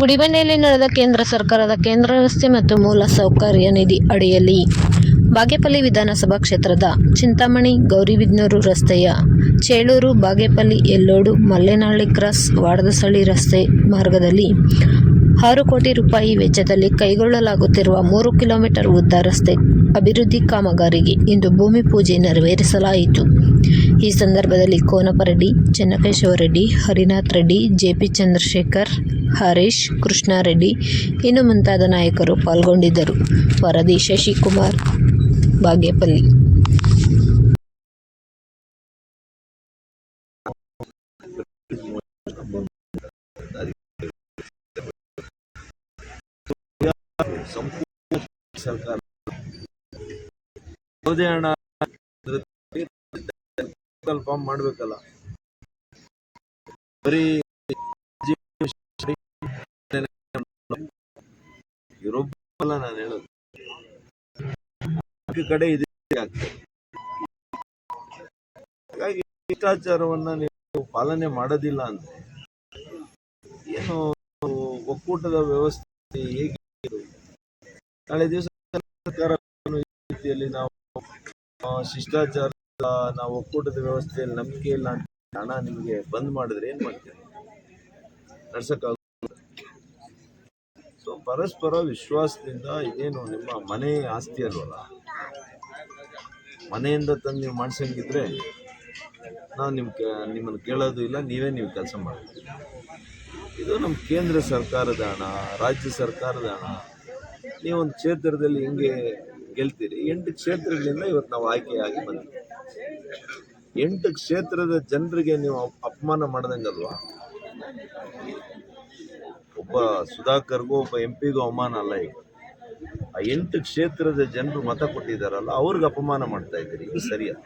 ಗುಡಿಬಂಡೆಯಲ್ಲಿ ನಡೆದ ಕೇಂದ್ರ ಸರ್ಕಾರದ ಕೇಂದ್ರ ರಸ್ತೆ ಮತ್ತು ಮೂಲ ಸೌಕರ್ಯ ನಿಧಿ ಅಡಿಯಲ್ಲಿ ಬಾಗೇಪಲ್ಲಿ ವಿಧಾನಸಭಾ ಕ್ಷೇತ್ರದ ಚಿಂತಾಮಣಿ ಗೌರಿಬಿದ್ನೂರು ರಸ್ತೆಯ ಚೇಳೂರು ಬಾಗೇಪಲ್ಲಿ ಎಲ್ಲೋಡು ಮಲ್ಲೇನಹಳ್ಳಿ ಕ್ರಾಸ್ ವಾಡದಸಳ್ಳಿ ರಸ್ತೆ ಮಾರ್ಗದಲ್ಲಿ ಆರು ಕೋಟಿ ರೂಪಾಯಿ ವೆಚ್ಚದಲ್ಲಿ ಕೈಗೊಳ್ಳಲಾಗುತ್ತಿರುವ ಮೂರು ಕಿಲೋಮೀಟರ್ ಉದ್ದ ರಸ್ತೆ ಅಭಿವೃದ್ಧಿ ಕಾಮಗಾರಿಗೆ ಇಂದು ಭೂಮಿ ಪೂಜೆ ನೆರವೇರಿಸಲಾಯಿತು. ಈ ಸಂದರ್ಭದಲ್ಲಿ ಕೋನಪರೆಡ್ಡಿ ಚೆನ್ನಕೇಶವ ರೆಡ್ಡಿ, ಹರಿನಾಥ್ ರೆಡ್ಡಿ, ಜೆಪಿ ಚಂದ್ರಶೇಖರ್, ಹರೀಶ್ ಕೃಷ್ಣಾರೆಡ್ಡಿ ಇನ್ನು ಮುಂತಾದ ನಾಯಕರು ಪಾಲ್ಗೊಂಡಿದ್ದರು. ವರದಿ ಶಶಿಕುಮಾರ್, ಬಾಗೇಪಲ್ಲಿ. ಸಂಪೂರ್ಣ ಸರ್ಕಾರ. ಫಾರ್ಮ್ ಮಾಡ್ಬೇಕಲ್ಲ. ಬರೀ ಇವರೊಬ್ಬಲ್ಲ ನಾನು ಹೇಳೋದು. ಕಡೆ ಇದೆ ಆಗ್ತದೆ ಹಾಗಾಗಿ ಶಿಷ್ಟಾಚಾರವನ್ನ ನೀವು ಪಾಲನೆ ಮಾಡೋದಿಲ್ಲ ಅಂದ್ರೆ ಏನು ಒಕ್ಕೂಟದ ವ್ಯವಸ್ಥೆ ಹೇಗೆ? ನಾಳೆ ದಿವಸ ಸರ್ಕಾರ ರೀತಿಯಲ್ಲಿ ನಾವು ಶಿಷ್ಟಾಚಾರ ನಾವು ಒಕ್ಕೂಟದ ವ್ಯವಸ್ಥೆಯಲ್ಲಿ ನಂಬಿಕೆ ಇಲ್ಲ ಅಂತ ಹಣ ನಿಮಗೆ ಬಂದ್ ಮಾಡಿದ್ರೆ ಏನ್ ಮಾಡ್ತೀರಿ? ನಡ್ಸಕ್ಕಾಗ ಸೊ, ಪರಸ್ಪರ ವಿಶ್ವಾಸದಿಂದ ಇದೇನು ನಿಮ್ಮ ಮನೆ ಆಸ್ತಿ ಅಲ್ವಲ್ಲ? ಮನೆಯಿಂದ ತಂದು ನೀವು ಮಾಡ್ಸಂಗಿದ್ರೆ ನಾವು ನಿಮ್ ನಿಮ್ಮನ್ನು ಕೇಳೋದು ಇಲ್ಲ, ನೀವೇ ನೀವು ಕೆಲಸ ಮಾಡ್ತೀರಿ ಇದು ನಮ್ಮ ಕೇಂದ್ರ ಸರ್ಕಾರದ ಹಣ, ರಾಜ್ಯ ಸರ್ಕಾರದ ಹಣ. ನೀವೊಂದು ಕ್ಷೇತ್ರದಲ್ಲಿ ಹಿಂಗೆ ಗೆಲ್ತೀರಿ. ಎಂಟು ಕ್ಷೇತ್ರಗಳಿಂದ ಇವತ್ತು ನಾವು ಆಯ್ಕೆಯಾಗಿ ಬಂದಿದ್ದೀವಿ. ಎಂಟು ಕ್ಷೇತ್ರದ ಜನರಿಗೆ ನೀವು ಅಪಮಾನ ಮಾಡ್ದಂಗಲ್ವಾ? ಒಬ್ಬ ಸುಧಾಕರ್ಗೂ ಒಬ್ಬ ಎಂ ಪಿಗೂ ಅವಮಾನ ಅಲ್ಲ ಈಗ. ಆ ಎಂಟು ಕ್ಷೇತ್ರದ ಜನರು ಮತ ಕೊಟ್ಟಿದ್ದಾರಲ್ಲ ಅವ್ರಿಗೆ ಅಪಮಾನ ಮಾಡ್ತಾ ಇದ್ದೀರಿ ಇದು ಸರಿಯಲ್ಲ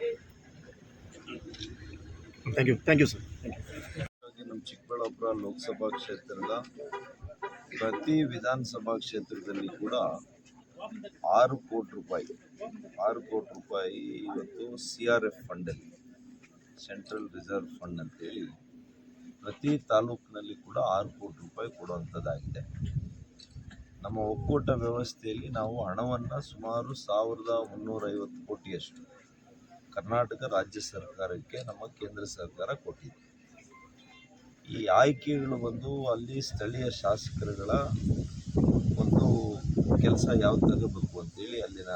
thank you thank you sir ಹಾಗಾಗಿ ನಮ್ಮ ಚಿಕ್ಕಬಳ್ಳಾಪುರ ಲೋಕಸಭಾ ಕ್ಷೇತ್ರದ ಪ್ರತಿ ವಿಧಾನಸಭಾ ಕ್ಷೇತ್ರದಲ್ಲಿ ಕೂಡ ಆರು ಕೋಟಿ ರೂಪಾಯಿ. ಆರು ಕೋಟಿ ರೂಪಾಯಿ ಇವತ್ತು ಸಿ ಆರ್ ಎಫ್ ಫಂಡಲ್ಲಿ ಸೆಂಟ್ರಲ್ ರಿಸರ್ವ್ ಫಂಡ್ ಅಂತೇಳಿ ಪ್ರತಿ ತಾಲೂಕಿನಲ್ಲಿ ಕೂಡ ಆರು ಕೋಟಿ ರೂಪಾಯಿ ಕೊಡುವಂಥದ್ದಾಗಿದೆ. ನಮ್ಮ ಒಕ್ಕೂಟ ವ್ಯವಸ್ಥೆಯಲ್ಲಿ ನಾವು ಹಣವನ್ನು ಸುಮಾರು ಸಾವಿರದ ಮುನ್ನೂರೈವತ್ತು ಕೋಟಿಯಷ್ಟು ಕರ್ನಾಟಕ ರಾಜ್ಯ ಸರ್ಕಾರಕ್ಕೆ ನಮ್ಮ ಕೇಂದ್ರ ಸರ್ಕಾರ ಕೊಟ್ಟಿದೆ. ಈ ಆಯ್ಕೆಗಳು ಬಂದು ಅಲ್ಲಿ ಸ್ಥಳೀಯ ಶಾಸಕರುಗಳ ಕೆಲಸ ಯಾವ್ದು ತಗೋಬೇಕು ಅಂತೇಳಿ ಅಲ್ಲಿನ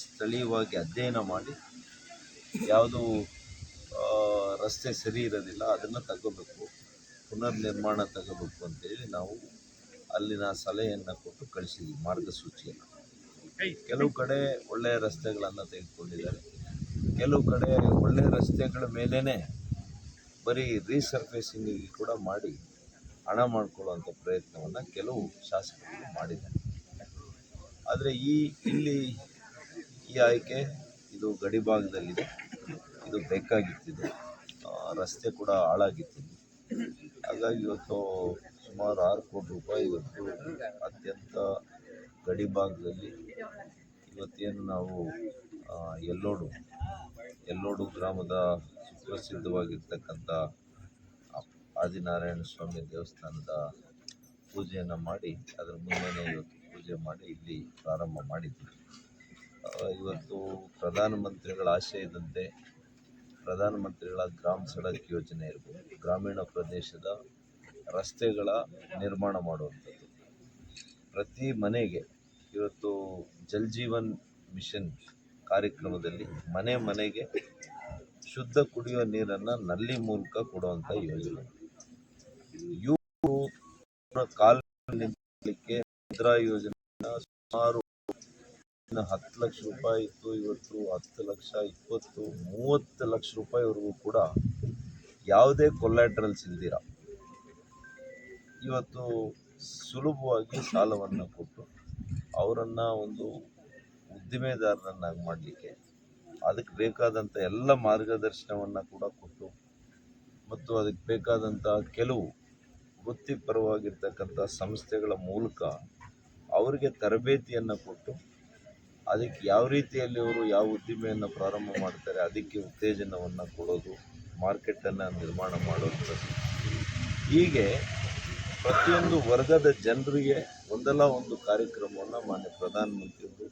ಸ್ಥಳೀಯವಾಗಿ ಅಧ್ಯಯನ ಮಾಡಿ ಯಾವುದು ರಸ್ತೆ ಸರಿ ಇರೋದಿಲ್ಲ, ಅದನ್ನು ತಗೋಬೇಕು ಪುನರ್ ನಿರ್ಮಾಣ ತಗೋಬೇಕು ಅಂತೇಳಿ ನಾವು ಅಲ್ಲಿನ ಸಲಹೆಯನ್ನು ಕೊಟ್ಟು ಕಳಿಸಿದ್ವಿ, ಮಾರ್ಗಸೂಚಿಯನ್ನು. ಕೆಲವು ಕಡೆ ಒಳ್ಳೆಯ ರಸ್ತೆಗಳನ್ನು ತೆಗೆದುಕೊಂಡಿದ್ದಾರೆ. ಕೆಲವು ಕಡೆ ಒಳ್ಳೆಯ ರಸ್ತೆಗಳ ಮೇಲೇ ಬರೀ ರೀಸರ್ಫೇಸಿಂಗಿಗೆ ಕೂಡ ಮಾಡಿ ಹಣ ಮಾಡಿಕೊಳ್ಳುವಂಥ ಪ್ರಯತ್ನವನ್ನು ಕೆಲವು ಶಾಸಕರು ಮಾಡಿದ್ದಾರೆ. ಆದರೆ ಈ ಇಲ್ಲಿ ಈ ಆಯ್ಕೆ ಇದು ಗಡಿ ಭಾಗದಲ್ಲಿದೆ ಇದು ಬೇಕಾಗಿತ್ತಿದೆ. ರಸ್ತೆ ಕೂಡ ಹಾಳಾಗಿತ್ತಿದೆ. ಹಾಗಾಗಿ ಇವತ್ತು ಸುಮಾರು ಆರು ಕೋಟಿ ರೂಪಾಯಿ ಇವತ್ತು ಅತ್ಯಂತ ಗಡಿ ಭಾಗದಲ್ಲಿ ಇವತ್ತೇನು ನಾವು ಎಲ್ಲೋಡು ಎಲ್ಲೋಡು ಗ್ರಾಮದ ಸುಪ್ರಸಿದ್ಧವಾಗಿರ್ತಕ್ಕಂಥ ಆದಿನಾರಾಯಣ ಸ್ವಾಮಿ ದೇವಸ್ಥಾನದ ಪೂಜೆಯನ್ನು ಮಾಡಿ ಅದರ ಮುಂದೆನೇ ಇವತ್ತು ಪೂಜೆ ಮಾಡಿ ಇಲ್ಲಿ ಪ್ರಾರಂಭ ಮಾಡಿದ್ವಿ ಇವತ್ತು ಪ್ರಧಾನಮಂತ್ರಿಗಳ ಆಶಯದಂತೆ ಪ್ರಧಾನಮಂತ್ರಿಗಳ ಗ್ರಾಮ ಸಡಕ್ ಯೋಜನೆ ಇರ್ಬೋದು. ಗ್ರಾಮೀಣ ಪ್ರದೇಶದ ರಸ್ತೆಗಳ ನಿರ್ಮಾಣ ಮಾಡುವಂಥದ್ದು. ಪ್ರತಿ ಮನೆಗೆ ಇವತ್ತು ಜಲ್ ಜೀವನ್ ಮಿಷನ್ ಕಾರ್ಯಕ್ರಮದಲ್ಲಿ ಮನೆ ಮನೆಗೆ ಶುದ್ಧ ಕುಡಿಯುವ ನೀರನ್ನು ನಲ್ಲಿ ಮೂಲಕ ಕೊಡುವಂಥ ಯೋಜನೆ. ಇವರು ಕಾಲಕ್ಕೆ ಮುದ್ರಾ ಯೋಜನೆ ಸುಮಾರು ಹತ್ತು ಲಕ್ಷ ರೂಪಾಯಿ ಇತ್ತು, ಇವತ್ತು ಹತ್ತು ಲಕ್ಷ ಇಪ್ಪತ್ತು, ಮೂವತ್ತು ಲಕ್ಷ ರೂಪಾಯಿವರೆಗೂ ಕೂಡ ಯಾವುದೇ ಕೊಲ್ಯಾಟ್ರಲ್ಸ್ ಇಲ್ದಿರ ಇವತ್ತು ಸುಲಭವಾಗಿ ಸಾಲವನ್ನು ಕೊಟ್ಟು ಅವರನ್ನು ಒಂದು ಉದ್ದಿಮೆದಾರರನ್ನಾಗಿ ಮಾಡಲಿಕ್ಕೆ ಅದಕ್ಕೆ ಬೇಕಾದಂಥ ಎಲ್ಲ ಮಾರ್ಗದರ್ಶನವನ್ನು ಕೂಡ ಕೊಟ್ಟು ಮತ್ತು ಅದಕ್ಕೆ ಬೇಕಾದಂಥ ಕೆಲವು ವೃತ್ತಿಪರವಾಗಿರ್ತಕ್ಕಂಥ ಸಂಸ್ಥೆಗಳ ಮೂಲಕ ಅವರಿಗೆ ತರಬೇತಿಯನ್ನು ಕೊಟ್ಟು ಅದಕ್ಕೆ ಯಾವ ರೀತಿಯಲ್ಲಿ ಅವರು ಯಾವ ಉದ್ದಿಮೆಯನ್ನು ಪ್ರಾರಂಭ ಮಾಡ್ತಾರೆ, ಅದಕ್ಕೆ ಉತ್ತೇಜನವನ್ನು ಕೊಡೋದು, ಮಾರ್ಕೆಟನ್ನು ನಿರ್ಮಾಣ ಮಾಡುವಂಥದ್ದು ಹೀಗೆ ಪ್ರತಿಯೊಂದು ವರ್ಗದ ಜನರಿಗೆ ಒಂದಲ್ಲ ಒಂದು ಕಾರ್ಯಕ್ರಮವನ್ನು ಮಾನ್ಯ ಪ್ರಧಾನಮಂತ್ರಿಗಳು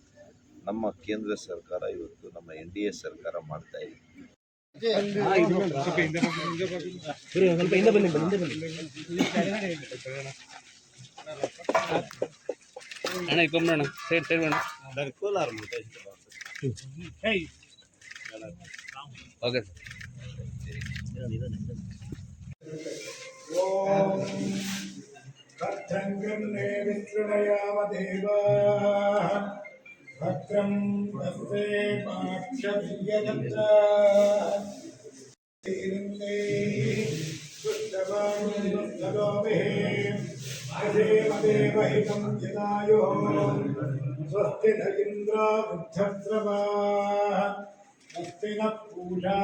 ನಮ್ಮ ಕೇಂದ್ರ ಸರ್ಕಾರ ಇವತ್ತು ನಮ್ಮ ಎನ್ ಡಿ ಎ ಸರ್ಕಾರ ಮಾಡ್ತಾ ಇದೆ. அண்ணா இப்போ பண்ணணும் சரி சரி பண்ணணும் கோலார் ஓகே भद्रं वस्ते पाक्षभियदत्तैरन्ते दुष्टवाणि दुष्टलोभिः దేవహితం జనాయో స్వస్తి న ఇంద్రావృద్ధస్రవాः స్వస్తి నः పూषा